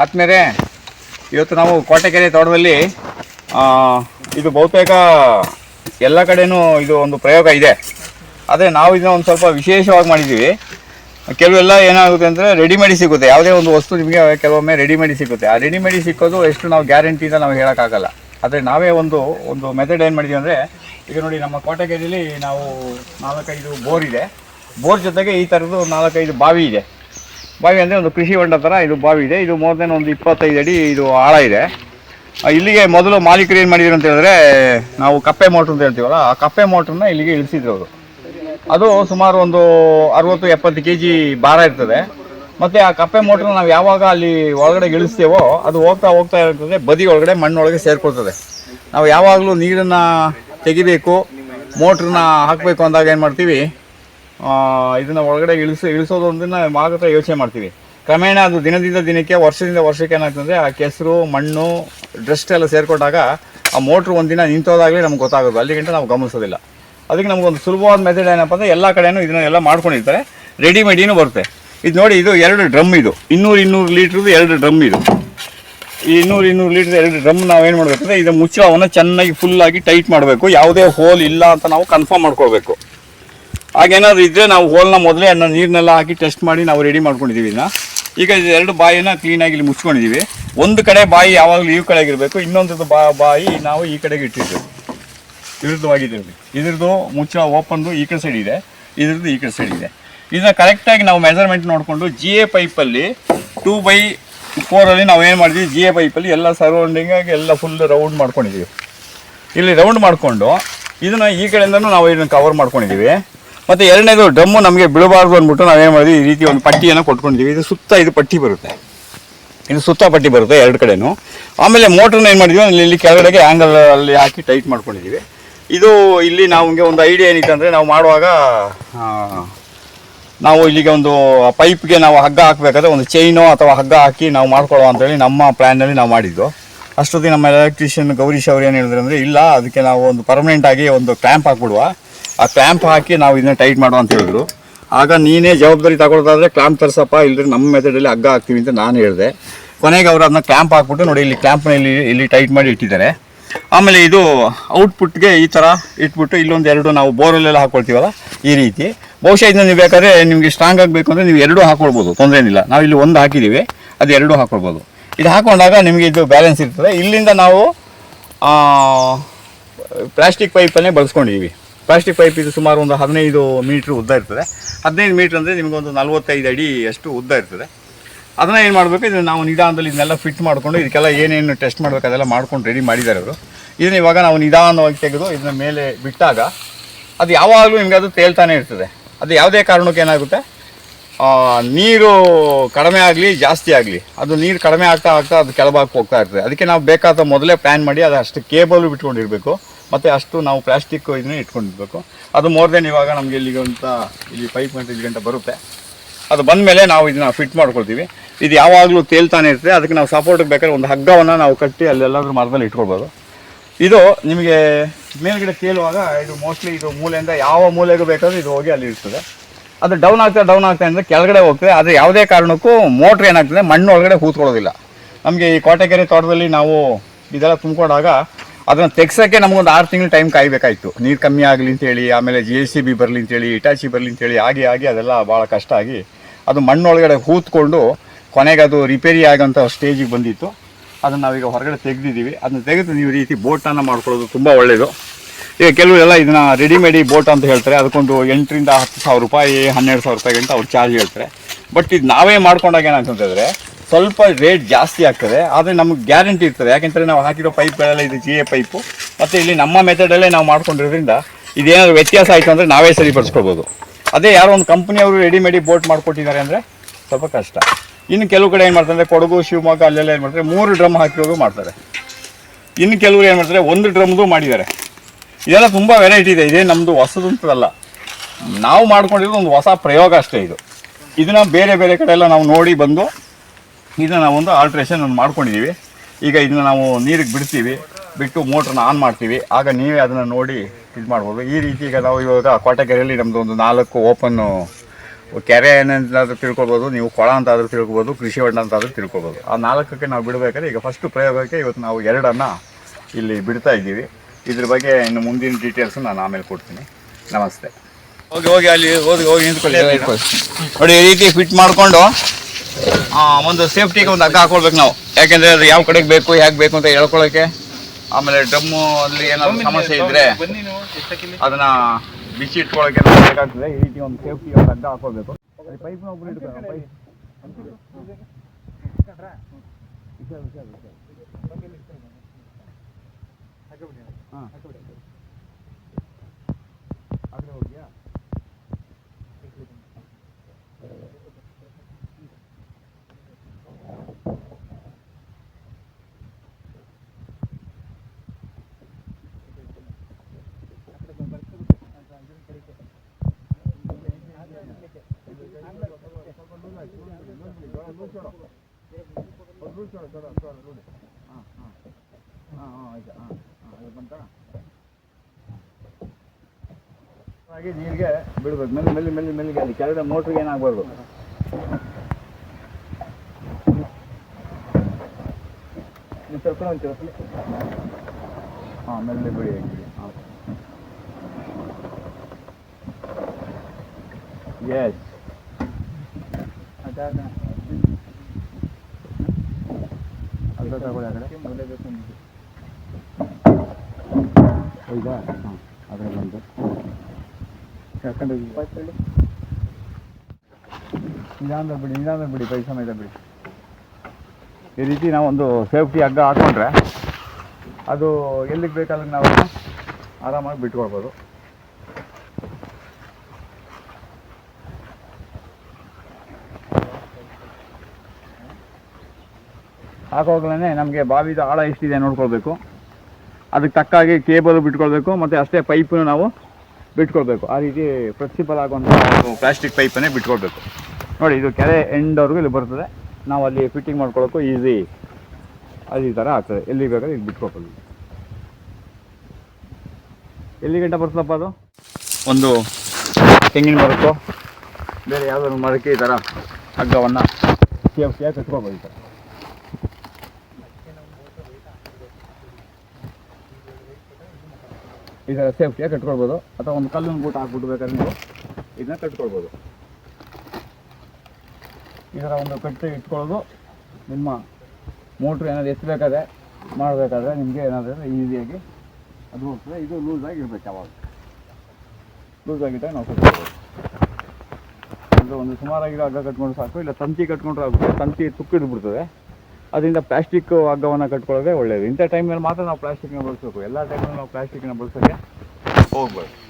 ಆದ್ಮೇಲೆ ಇವತ್ತು ನಾವು ಕೋಟೆಕೆರೆ ತೋಟದಲ್ಲಿ ಇದು ಬಹುತೇಕ ಎಲ್ಲ ಕಡೆನೂ ಇದು ಒಂದು ಪ್ರಯೋಗ ಇದೆ. ಆದರೆ ನಾವು ಇದನ್ನ ಒಂದು ಸ್ವಲ್ಪ ವಿಶೇಷವಾಗಿ ಮಾಡಿದ್ದೀವಿ. ಕೆಲವೆಲ್ಲ ಏನಾಗುತ್ತೆ ಅಂದರೆ ರೆಡಿಮೇಡಿ ಸಿಗುತ್ತೆ. ಯಾವುದೇ ಒಂದು ವಸ್ತು ನಿಮಗೆ ಕೆಲವೊಮ್ಮೆ ರೆಡಿಮೇಡಿ ಸಿಗುತ್ತೆ. ಆ ರೆಡಿಮೇಡಿ ಸಿಕ್ಕೋದು ಎಷ್ಟು ನಾವು ಗ್ಯಾರಂಟಿಯಿಂದ ನಾವು ಹೇಳೋಕ್ಕಾಗಲ್ಲ ಆದರೆ ನಾವೇ ಒಂದು ಒಂದು ಮೆಥಡ್ ಏನು ಮಾಡಿದ್ದೀವಿ ಅಂದರೆ, ಈಗ ನೋಡಿ ನಮ್ಮ ಕೋಟೆಗೆರೆಯಲ್ಲಿ ನಾವು ನಾಲ್ಕೈದು ಬೋರ್ ಇದೆ. ಬೋರ್ ಜೊತೆಗೆ ಈ ಥರದ್ದು ನಾಲ್ಕೈದು ಬಾವಿ ಇದೆ. ಬಾವಿ ಅಂದರೆ ಒಂದು ಕೃಷಿ ಹೊಂಡ ಥರ ಇದು ಬಾವಿ ಇದೆ. ಇದು ಮೋರ್ ದೆನ್ ಒಂದು ಇಪ್ಪತ್ತೈದು ಅಡಿ ಇದು ಆಳ ಇದೆ. ಇಲ್ಲಿಗೆ ಮೊದಲು ಮಾಲೀಕರು ಏನು ಮಾಡಿದ್ರು ಅಂತ ಹೇಳಿದ್ರೆ, ನಾವು ಕಪ್ಪೆ ಮೋಟ್ರ್ ಅಂತ ಹೇಳ್ತೀವಲ್ಲ, ಆ ಕಪ್ಪೆ ಮೋಟ್ರನ್ನ ಇಲ್ಲಿಗೆ ಇಳಿಸಿದ್ರು ಅವರು. ಅದು ಸುಮಾರು ಒಂದು ಅರವತ್ತು ಎಪ್ಪತ್ತು ಕೆ ಜಿ ಭಾರ ಇರ್ತದೆ. ಮತ್ತು ಆ ಕಪ್ಪೆ ಮೋಟ್ರನ್ನ ನಾವು ಯಾವಾಗ ಅಲ್ಲಿ ಒಳಗಡೆ ಇಳಿಸ್ತೇವೋ, ಅದು ಹೋಗ್ತಾ ಹೋಗ್ತಾ ಇರ್ತದೆ, ಬದಿ ಒಳಗಡೆ ಮಣ್ಣೊಳಗೆ ಸೇರ್ಕೊಳ್ತದೆ. ನಾವು ಯಾವಾಗಲೂ ನೀರನ್ನು ತೆಗಿಬೇಕು, ಮೋಟ್ರನ್ನ ಹಾಕಬೇಕು ಅಂದಾಗ ಏನು ಮಾಡ್ತೀವಿ ಇದನ್ನ ಒಳಗಡೆ ಇಳಿಸ ಇಳಿಸೋದು ಮಾತ್ರ ಯೋಚನೆ ಮಾಡ್ತೀವಿ. ಕ್ರಮೇಣ ಅದು ದಿನದಿಂದ ದಿನಕ್ಕೆ, ವರ್ಷದಿಂದ ವರ್ಷಕ್ಕೆ ಏನಾಗ್ತದೆ, ಆ ಕೆಸರು, ಮಣ್ಣು ಡ್ರೆಸ್ಟ್ ಎಲ್ಲ ಸೇರ್ಕೊಂಡಾಗ ಆ ಮೋಟ್ರ್ ಒಂದಿನ ನಿಂತೋದಾಗಲೇ ನಮ್ಗೆ ಗೊತ್ತಾಗೋದು. ಅಲ್ಲಿಗಿಂತ ನಾವು ಗಮನಿಸೋದಿಲ್ಲ. ಅದಕ್ಕೆ ನಮಗೊಂದು ಸುಲಭವಾದ ಮೆಥಡ್ ಏನಪ್ಪ ಅಂದರೆ ಎಲ್ಲ ಕಡೆನೂ ಇದನ್ನೆಲ್ಲ ಮಾಡ್ಕೊಂಡಿರ್ತಾರೆ. ರೆಡಿಮೇಡಿನೂ ಬರುತ್ತೆ. ಇದು ನೋಡಿ, ಇದು ಎರಡು ಡ್ರಮ್ ಇದು. ಇನ್ನೂರು ಇನ್ನೂರು ಲೀಟ್ರದ್ದು ಎರಡು ಡ್ರಮ್ ಇದು. ಈ ಇನ್ನೂರು ಇನ್ನೂರು ಲೀಟ್ರ್ ಎರಡು ಡ್ರಮ್ ನಾವು ಏನು ಮಾಡಬೇಕಂದ್ರೆ, ಇದು ಮುಚ್ಚಳವನ್ನು ಚೆನ್ನಾಗಿ ಫುಲ್ಲಾಗಿ ಟೈಟ್ ಮಾಡಬೇಕು. ಯಾವುದೇ ಹೋಲ್ ಇಲ್ಲ ಅಂತ ನಾವು ಕನ್ಫರ್ಮ್ ಮಾಡ್ಕೊಳ್ಬೇಕು. ಹಾಗೇನಾದ್ರು ಇದ್ದರೆ ನಾವು ಹೋಲ್ನ ಮೊದಲೇ ಅದನ್ನ ನೀರನ್ನೆಲ್ಲ ಹಾಕಿ ಟೆಸ್ಟ್ ಮಾಡಿ ನಾವು ರೆಡಿ ಮಾಡ್ಕೊಂಡಿದ್ದೀವಿ ಇದನ್ನ ಈಗ ಎರಡು ಬಾಯಿನ ಕ್ಲೀನಾಗಿ ಇಲ್ಲಿ ಮುಚ್ಕೊಂಡಿದ್ದೀವಿ ಒಂದು ಕಡೆ ಬಾಯಿ ಯಾವಾಗಲೂ ಈ ಕಡೆ ಇರಬೇಕು ಇನ್ನೊಂದು ಬಾ, ಬಾಯಿ ನಾವು ಈ ಕಡೆಗೆ ಇಟ್ಟಿದ್ದೇವೆ ವಿರುದ್ಧವಾಗಿದ್ದೀವಿ ಇದ್ರದ್ದು ಮುಚ್ಚ ಓಪನ್ದು ಈ ಕಡೆ ಸೈಡ್ ಇದೆ, ಇದ್ರದ್ದು ಈ ಕಡೆ ಸೈಡ್ ಇದೆ. ಇದನ್ನ ಕರೆಕ್ಟಾಗಿ ನಾವು ಮೆಜರ್ಮೆಂಟ್ ನೋಡಿಕೊಂಡು ಜಿ ಎ ಪೈಪಲ್ಲಿ ಟೂ ಬೈ ಫೋರಲ್ಲಿ ನಾವು ಏನು ಮಾಡಿದ್ವಿ? ಜಿ ಎ ಪೈಪಲ್ಲಿ ಎಲ್ಲ ಸರೌಂಡಿಂಗಾಗಿ ಎಲ್ಲ ಫುಲ್ ರೌಂಡ್ ಮಾಡ್ಕೊಂಡಿದ್ದೀವಿ ಇಲ್ಲಿ ರೌಂಡ್ ಮಾಡಿಕೊಂಡು ಇದನ್ನ ಈ ಕಡೆಯಿಂದನೂ ನಾವು ಇದನ್ನು ಕವರ್ ಮಾಡ್ಕೊಂಡಿದ್ದೀವಿ ಮತ್ತು ಎರಡನೇದು, ಡ್ರಮ್ಮು ನಮಗೆ ಬೀಳಬಾರ್ದು ಅಂದ್ಬಿಟ್ಟು ನಾವೇನು ಮಾಡಿದ್ವಿ, ಈ ರೀತಿ ಒಂದು ಪಟ್ಟಿಯನ್ನು ಕೊಟ್ಕೊಂಡಿದ್ದೀವಿ ಇದು ಸುತ್ತ ಇದು ಪಟ್ಟಿ ಬರುತ್ತೆ. ಇದು ಸುತ್ತ ಪಟ್ಟಿ ಬರುತ್ತೆ ಎರಡು ಕಡೆನೂ. ಆಮೇಲೆ ಮೋಟ್ರನ್ನ ಏನು ಮಾಡಿದ್ವಿ, ಅಲ್ಲಿ ಇಲ್ಲಿ ಕೆಳಗಡೆಗೆ ಆ್ಯಂಗಲಲ್ಲಿ ಹಾಕಿ ಟೈಟ್ ಮಾಡ್ಕೊಂಡಿದ್ದೀವಿ. ಇದು ಇಲ್ಲಿ ನಮಗೆ ಒಂದು ಐಡಿಯಾ ಏನಿತ್ತು ಅಂದರೆ ನಾವು ಮಾಡುವಾಗ ನಾವು ಇಲ್ಲಿಗೆ ಒಂದು ಪೈಪ್ಗೆ ನಾವು ಹಗ್ಗ ಹಾಕಬೇಕಾದ್ರೆ ಒಂದು ಚೈನು ಅಥವಾ ಹಗ್ಗ ಹಾಕಿ ನಾವು ಮಾಡ್ಕೊಳ್ಳೋ ಅಂತೇಳಿ ನಮ್ಮ ಪ್ಲ್ಯಾನಲ್ಲಿ ನಾವು ಮಾಡಿದ್ದು. ಅಷ್ಟೊತ್ತಿಗೆ ನಮ್ಮ ಎಲೆಕ್ಟ್ರಿಷಿಯನ್ ಗೌರೀಶ್ ಅವ್ರು ಏನು ಹೇಳಿದ್ರು ಅಂದರೆ, ಇಲ್ಲ, ಅದಕ್ಕೆ ನಾವು ಒಂದು ಪರ್ಮನೆಂಟಾಗಿ ಒಂದು ಕ್ಲ್ಯಾಂಪ್ ಹಾಕ್ಬಿಡುವ. ಆ ಕ್ಲ್ಯಾಂಪ್ ಹಾಕಿ ನಾವು ಇದನ್ನ ಟೈಟ್ ಮಾಡುವ ಅಂತ ಹೇಳಿದ್ರು. ಆಗ ನೀನೇ ಜವಾಬ್ದಾರಿ ತಗೊಳ್ಳೋದಾದ್ರೆ ಕ್ಲಾಂಪ್ ತರಿಸಪ್ಪ ಇಲ್ಲದ್ರೆ ನಮ್ಮ ಮೆಥಡಲ್ಲಿ ಹಗ್ಗ ಹಾಕ್ತೀವಿ ಅಂತ ನಾನು ಹೇಳಿದೆ. ಕೊನೆಗೆ ಅವರು ಅದನ್ನ ಕ್ಲಾಂಪ್ ಹಾಕ್ಬಿಟ್ಟು ನೋಡಿ ಇಲ್ಲಿ ಕ್ಲ್ಯಾಂಪ್ನ ಇಲ್ಲಿ ಇಲ್ಲಿ ಟೈಟ್ ಮಾಡಿ ಇಟ್ಟಿದ್ದಾರೆ. ಆಮೇಲೆ ಇದು ಔಟ್ಪುಟ್ಗೆ ಈ ಥರ ಇಟ್ಬಿಟ್ಟು ಇಲ್ಲೊಂದು ಎರಡು ನಾವು ಬೋರಲ್ಲೆಲ್ಲ ಹಾಕ್ಕೊಳ್ತೀವಲ್ಲ ಈ ರೀತಿ. ಬಹುಶಃ ಇದನ್ನ ನೀವು ಬೇಕಾದ್ರೆ ನಿಮಗೆ ಸ್ಟ್ರಾಂಗ್ ಆಗಬೇಕು ಅಂದರೆ ನೀವು ಎರಡೂ ಹಾಕ್ಕೊಳ್ಬೋದು ತೊಂದರೆ ಏನಿಲ್ಲ. ನಾವು ಇಲ್ಲಿ ಒಂದು ಹಾಕಿದ್ದೀವಿ ಅದು ಎರಡೂ ಹಾಕ್ಕೊಳ್ಬೋದು ಇದು ಹಾಕೊಂಡಾಗ ನಿಮಗೆ ಇದು ಬ್ಯಾಲೆನ್ಸ್ ಇರ್ತದೆ. ಇಲ್ಲಿಂದ ನಾವು ಪ್ಲಾಸ್ಟಿಕ್ ಪೈಪನ್ನೇ ಬಳಸ್ಕೊಂಡಿದ್ದೀವಿ ಪ್ಲಾಸ್ಟಿಕ್ ಪೈಪ್ ಇದು ಸುಮಾರು ಒಂದು ಹದಿನೈದು ಮೀಟ್ರ್ ಉದ್ದ ಇರ್ತದೆ. ಹದಿನೈದು ಮೀಟ್ರ್ ಅಂದರೆ ನಿಮಗೊಂದು ನಲ್ವತ್ತೈದು ಅಡಿ ಅಷ್ಟು ಉದ್ದ ಇರ್ತದೆ. ಅದನ್ನು ಏನು ಮಾಡಬೇಕು ಇದು ನಾವು ನಿಧಾನದಲ್ಲಿ ಇದನ್ನೆಲ್ಲ ಫಿಟ್ ಮಾಡಿಕೊಂಡು ಇದಕ್ಕೆಲ್ಲ ಏನೇನು ಟೆಸ್ಟ್ ಮಾಡಬೇಕು ಅದೆಲ್ಲ ಮಾಡ್ಕೊಂಡು ರೆಡಿ ಮಾಡಿದ್ದಾರೆ ಅವರು. ಇದನ್ನು ಇವಾಗ ನಾವು ನಿಧಾನವಾಗಿ ತೆಗೆದು ಇದನ್ನ ಮೇಲೆ ಬಿಟ್ಟಾಗ ಅದು ಯಾವಾಗಲೂ ನಿಮಗೆ ಅದು ತೇಲ್ತಾನೆ ಇರ್ತದೆ. ಅದು ಯಾವುದೇ ಕಾರಣಕ್ಕೆ ಏನಾಗುತ್ತೆ ನೀರು ಕಡಿಮೆ ಆಗಲಿ, ಜಾಸ್ತಿ ಆಗಲಿ, ಅದು ನೀರು ಕಡಿಮೆ ಆಗ್ತಾ ಆಗ್ತಾ ಅದು ಕೆಳಭಾಗಕ್ಕೆ ಹೋಗ್ತಾ ಇರ್ತದೆ. ಅದಕ್ಕೆ ನಾವು ಬೇಕಾದ ಮೊದಲೇ ಪ್ಲ್ಯಾನ್ ಮಾಡಿ ಅದು ಅಷ್ಟು ಕೇಬಲ್ ಬಿಟ್ಕೊಂಡಿರಬೇಕು. ಮತ್ತು ಅಷ್ಟು ನಾವು ಪ್ಲಾಸ್ಟಿಕ್ ಇದನ್ನ ಇಟ್ಕೊಂಡಿರ್ಬೇಕು. ಅದು ಮೋರ್ ದೆನ್ ಇವಾಗ ನಮಗೆ ಅಂತ ಇಲ್ಲಿ ಪೈಪ್ ಗಂಟೆ ಇಲ್ಲಿ ಗಂಟೆ ಬರುತ್ತೆ. ಅದು ಬಂದ ಮೇಲೆ ನಾವು ಇದನ್ನ ಫಿಟ್ ಮಾಡ್ಕೊಳ್ತೀವಿ. ಇದು ಯಾವಾಗಲೂ ತೇಲ್ತಾನೆ ಇರ್ತದೆ ಅದಕ್ಕೆ ನಾವು ಸಪೋರ್ಟಿಗೆ ಬೇಕಾದ್ರೆ ಒಂದು ಹಗ್ಗವನ್ನು ನಾವು ಕಟ್ಟಿ ಅಲ್ಲೆಲ್ಲಾದ್ರೂ ಮರದಲ್ಲಿ ಇಟ್ಕೊಳ್ಬೋದು. ಇದು ನಿಮಗೆ ಮೇಲ್ಗಡೆ ತೇಲುವಾಗ ಇದು ಮೋಸ್ಟ್ಲಿ ಇದು ಮೂಲೆಯಿಂದ ಯಾವ ಮೂಲೆಗೂ ಬೇಕಾದ್ರೂ ಇದು ಹೋಗಿ ಅಲ್ಲಿ ಇರ್ತದೆ. ಅದು ಡೌನ್ ಆಗ್ತಾ ಡೌನ್ ಆಗ್ತಾ ಅಂದರೆ ಕೆಳಗಡೆ ಹೋಗ್ತದೆ. ಆದರೆ ಯಾವುದೇ ಕಾರಣಕ್ಕೂ ಮೋಟ್ರ್ ಏನಾಗ್ತದೆ? ಮಣ್ಣು ಒಳಗಡೆ ಕೂತ್ಕೊಳ್ಳೋದಿಲ್ಲ. ನಮಗೆ ಈ ಕೋಟೆಕೆರೆ ತೋಟದಲ್ಲಿ ನಾವು ಇದೆಲ್ಲ ತುಂಬಿಕೊಂಡಾಗ ಅದನ್ನು ತೆಗ್ಸೋಕ್ಕೆ ನಮಗೊಂದು ಆರು ತಿಂಗಳು ಟೈಮ್ ಕಾಯಬೇಕಾಯಿತು. ನೀರು ಕಮ್ಮಿ ಆಗಲಿ ಅಂತೇಳಿ, ಆಮೇಲೆ ಜಿ ಸಿ ಬಿ ಬರಲಿ ಅಂತೇಳಿ ಇಟಾಚಿ ಬರಲಿ ಅಂತೇಳಿ, ಆಗಿ ಆಗಿ ಅದೆಲ್ಲ ಭಾಳ ಕಷ್ಟ ಆಗಿ ಅದು ಮಣ್ಣೊಳಗಡೆ ಹೂತ್ಕೊಂಡು ಕೊನೆಗೆ ಅದು ರಿಪೇರಿ ಆಗೋಂಥ ಸ್ಟೇಜಿಗೆ ಬಂದಿತ್ತು. ಅದನ್ನು ನಾವೀಗ ಹೊರಗಡೆ ತೆಗೆದಿದ್ದೀವಿ. ಅದನ್ನು ತೆಗೆದು ನೀವು ರೀತಿ ಬೋಟನ್ನು ಮಾಡ್ಕೊಳ್ಳೋದು ತುಂಬ ಒಳ್ಳೆಯದು ಈಗ ಕೆಲವರೆಲ್ಲ ಇದನ್ನ ರೆಡಿಮೇಡಿ ಬೋಟ್ ಅಂತ ಹೇಳ್ತಾರೆ. ಅದಕ್ಕೊಂದು ಎಂಟರಿಂದ ಹತ್ತು ಸಾವಿರ ರೂಪಾಯಿ, ಹನ್ನೆರಡು ಸಾವಿರ ರೂಪಾಯಿ ಅಂತ ಅವ್ರು ಚಾರ್ಜ್ ಹೇಳ್ತಾರೆ. ಬಟ್ ಇದು ನಾವೇ ಮಾಡ್ಕೊಂಡಾಗ ಏನಾಗ್ತಂತಂದರೆ ಸ್ವಲ್ಪ ರೇಟ್ ಜಾಸ್ತಿ ಆಗ್ತದೆ. ಆದರೆ ನಮಗೆ ಗ್ಯಾರಂಟಿ ಇರ್ತದೆ. ಯಾಕೆಂದರೆ ನಾವು ಹಾಕಿರೋ ಪೈಪ್ಗಳೆಲ್ಲ ಇದು ಜಿ ಎ ಪೈಪು ಮತ್ತು ಇಲ್ಲಿ ನಮ್ಮ ಮೆಥಡಲ್ಲೇ ನಾವು ಮಾಡ್ಕೊಂಡಿರೋದ್ರಿಂದ ಇದೇನಾದ್ರು ವ್ಯತ್ಯಾಸ ಆಯಿತು ಅಂದರೆ ನಾವೇ ಸರಿಪಡಿಸ್ಕೊಬೋದು. ಅದೇ ಯಾರೋ ಒಂದು ಕಂಪ್ನಿಯವರು ರೆಡಿಮೇಡಿ ಬೋಟ್ ಮಾಡಿಕೊಟ್ಟಿದ್ದಾರೆ ಅಂದರೆ ಸ್ವಲ್ಪ ಕಷ್ಟ. ಇನ್ನು ಕೆಲವು ಕಡೆ ಏನು ಮಾಡ್ತಾರೆ ಕೊಡಗು, ಶಿವಮೊಗ್ಗ ಅಲ್ಲೆಲ್ಲ ಏನು ಮಾಡ್ತಾರೆ, ಮೂರು ಡ್ರಮ್ ಹಾಕಿರೋದು ಮಾಡ್ತಾರೆ. ಇನ್ನು ಕೆಲವರು ಏನು ಮಾಡ್ತಾರೆ, ಒಂದು ಡ್ರಮ್ದು ಮಾಡಿದ್ದಾರೆ. ಇದೆಲ್ಲ ತುಂಬ ವೆರೈಟಿ ಇದೆ. ಇದೇ ನಮ್ಮದು ಹೊಸದಂತದಲ್ಲ ನಾವು ಮಾಡ್ಕೊಂಡಿರೋದು ಒಂದು ಹೊಸ ಪ್ರಯೋಗ ಅಷ್ಟೇ ಇದು. ಇದನ್ನ ಬೇರೆ ಬೇರೆ ಕಡೆ ಎಲ್ಲ ನಾವು ನೋಡಿ ಬಂದು ಇದನ್ನ ನಾವೊಂದು ಆಲ್ಟ್ರೇಷನ್ ಒಂದು ಮಾಡ್ಕೊಂಡಿದ್ದೀವಿ ಈಗ ಇದನ್ನ ನಾವು ನೀರಿಗೆ ಬಿಡ್ತೀವಿ ಬಿಟ್ಟು ಮೋಟ್ರನ್ನ ಆನ್ ಮಾಡ್ತೀವಿ. ಆಗ ನೀವೇ ಅದನ್ನು ನೋಡಿ ಇದು ಮಾಡ್ಬೋದು. ಈ ರೀತಿ ಈಗ ನಾವು ಇವಾಗ ಕೋಟೆಕೆರೆಯಲ್ಲಿ ನಮ್ಮದು ಒಂದು ನಾಲ್ಕು ಓಪನ್ ಕೆರೆ ಏನಂತಾದ್ರೂ ತಿಳ್ಕೊಬೋದು ನೀವು ಕೊಳ ಅಂತಾದರೂ ತಿಳ್ಕೊಬೋದು ಕೃಷಿ ಹೊಂಡ ಅಂತಾದರೂ ತಿಳ್ಕೊಬೋದು. ಆ ನಾಲ್ಕಕ್ಕೆ ನಾವು ಬಿಡಬೇಕಾದ್ರೆ ಈಗ ಫಸ್ಟ್ ಪ್ರಯೋಗಕ್ಕೆ ಇವತ್ತು ನಾವು ಎರಡನ್ನು ಇಲ್ಲಿ ಬಿಡ್ತಾ ಇದ್ದೀವಿ. ಇದ್ರ ಬಗ್ಗೆ ಇನ್ನು ಮುಂದಿನ ಡೀಟೇಲ್ಸ್ ನಾನು ಆಮೇಲೆ ಕೊಡ್ತೀನಿ. ನಮಸ್ತೆ. ಹೋಗಿ ಹೋಗಿ ಅಲ್ಲಿ ಹೋಗಿ ಹೋಗಿ ನಿಂತ್ಕೊಳ್ಳಿ. ನೋಡಿ ಈ ರೀತಿ ಫಿಟ್ ಮಾಡಿಕೊಂಡು ಒಂದು ಸೇಫ್ಟಿಗೆ ಒಂದು ಹಗ್ಗ ಹಾಕೊಳ್ಬೇಕು ನಾವು. ಯಾಕೆಂದ್ರೆ ಅದು ಯಾವ ಕಡೆಗೆ ಬೇಕು, ಹೇಗೆ ಬೇಕು ಅಂತ ಹೇಳ್ಕೊಳ್ಳೋಕೆ ಆಮೇಲೆ ಡ್ರಮ್ಮು ಅಲ್ಲಿ ಏನಾದ್ರು ಸಮಸ್ಯೆ ಇದ್ರೆ ನೀವು ಅದನ್ನ ಬಿಸಿ ಇಟ್ಕೊಳ್ಳೋಕೆ ಬೇಕಾಗ್ತದೆ, ಈ ರೀತಿ ಒಂದು ಸೇಫ್ಟಿ ಒಂದು ಹಗ್ಗ ಹಾಕೊಳ್ಬೇಕು. ಪೈಪ್ ಪೈಪ್ ಹಾಂ. ಹಾಗೆ ನೀರಿಗೆ ಬಿಡ್ಬೇಕು ಮೆಲ್ಲಿ ಮೆಲ್ಲಿ ಮೆಲ್ಲಿ ಮೆಲ್ಲಿಗೆ ಅಲ್ಲಿ ಕೆಳಗಡೆ ಮೋಟ್ರಿಗೆ ಏನಾಗಬಾರ್ದು ಸ್ವಲ್ಪ ಒಂಚೂರು ಹಾಂ ಮೆಲ್ಲಿ ಬಿಡಿ ಹೀಗೆ ಹಾಂ ಎಸ್ ಅರ್ಧ ತಗೊಳ್ಳಿ ಆ ಕಡೆ ಹೌದಾ ಹಾಂ ಅದರ ಬಂದು ಯಾಕಂದ್ರೆ ನಿಧಾನ ಬಿಡಿ ನಿಧಾನ ಬಿಡಿ ಕೈ ಸಮೇತ ಬಿಡಿ. ಈ ರೀತಿ ನಾವು ಒಂದು ಸೇಫ್ಟಿ ಹಗ್ಗ ಹಾಕೊಂಡ್ರೆ ಅದು ಎಲ್ಲಿಗೆ ಬೇಕಾದ್ರೆ ನಾವು ಆರಾಮಾಗಿ ಬಿಟ್ಕೊಳ್ಬೋದು. ಹಾಕೋಗ್ಲೇ ನಮಗೆ ಬಾವಿದ ಆಳ ಎಷ್ಟಿದೆ ನೋಡ್ಕೊಳ್ಬೇಕು. ಅದಕ್ಕೆ ತಕ್ಕಾಗಿ ಕೇಬಲ್ ಬಿಟ್ಕೊಳ್ಬೇಕು, ಮತ್ತು ಅಷ್ಟೇ ಪೈಪನ್ನು ನಾವು ಬಿಟ್ಕೊಳ್ಬೇಕು. ಆ ರೀತಿ ಫ್ಲೆಕ್ಸಿಬಲ್ ಆಗುವಂಥ ಪ್ಲಾಸ್ಟಿಕ್ ಪೈಪನ್ನೇ ಬಿಟ್ಕೊಳ್ಬೇಕು. ನೋಡಿ, ಇದು ಕೆರೆ ಎಂಡವರೆಗೂ ಇಲ್ಲಿ ಬರ್ತದೆ. ನಾವು ಅಲ್ಲಿ ಫಿಟ್ಟಿಂಗ್ ಮಾಡ್ಕೊಳ್ಳೋಕ್ಕೂ ಈಸಿ ಅದು ಈ ಥರ ಆಗ್ತದೆ. ಎಲ್ಲಿ ಬೇಕಾದ್ರೆ ಇಲ್ಲಿ ಬಿಟ್ಕೊಳ್ಬೋದು. ಎಲ್ಲಿ ಗಂಟೆ ಬರ್ತದಪ್ಪ ಅದು? ಒಂದು ತೆಂಗಿನ ಮರಕ್ಕೋ, ಬೇರೆ ಯಾವುದಾದ್ರು ಮರಕ್ಕೆ ಈ ಥರ ಹಗ್ಗವನ್ನು ಸೇಫ್ಟಿಯಾಗಿ ಕಟ್ಕೊಳ್ಬೋದು ಥರ ಸೇಫ್ಟಿಯಾಗಿ ಕಟ್ಕೊಳ್ಬೋದು ಅಥವಾ ಒಂದು ಕಲ್ಲಿನ ಬೂಟ್ ಹಾಕ್ಬಿಟ್ಟು ಬೇಕಾದ್ರೆ ನೀವು ಇದನ್ನ ಕಟ್ಕೊಳ್ಬೋದು ಈ ಥರ ಒಂದು ಕಟ್ಟಿ ಇಟ್ಕೊಳ್ಳೋದು ನಿಮ್ಮ ಮೋಟ್ರ್ ಏನಾದ್ರು ಎತ್ತಬೇಕಾದ್ರೆ ಮಾಡಬೇಕಾದ್ರೆ ನಿಮಗೆ ಏನಾದರೂ ಈಸಿಯಾಗಿ ಅದು ಹೋಗ್ತದೆ. ಇದು ಲೂಸಾಗಿ ಇರಬೇಕು ಯಾವಾಗ. ಲೂಸಾಗಿದ್ದಾಗ ನಾವು ಕಟ್ಕೊಳ್ಬೋದು ಒಂದು ಸುಮಾರಾಗಿರೋ ಹಗ್ಗ ಕಟ್ಕೊಂಡು ಸಾಕು, ಇಲ್ಲ ತಂತಿ ಕಟ್ಕೊಂಡ್ರೆ ಆಗುತ್ತೆ ತಂತಿ ತುಕ್ಕಿದ್ದು ಬಿಡ್ತದೆ. ಅದರಿಂದ ಪ್ಲಾಸ್ಟಿಕ್ ಹಗ್ಗವನ್ನು ಕಟ್ಕೊಳ್ಳೋದೇ ಒಳ್ಳೆಯದು ಇಂಥ ಟೈಮಲ್ಲಿ ಮಾತ್ರ ನಾವು ಪ್ಲಾಸ್ಟಿಕ್ನ ಬಳಸಬೇಕು. ಎಲ್ಲ ಟೈಮಲ್ಲಿ ನಾವು ಪ್ಲಾಸ್ಟಿಕ್ನ ಬಳಸೋಕ್ಕೆ ಹೋಗ್ಬಾರ್ದು.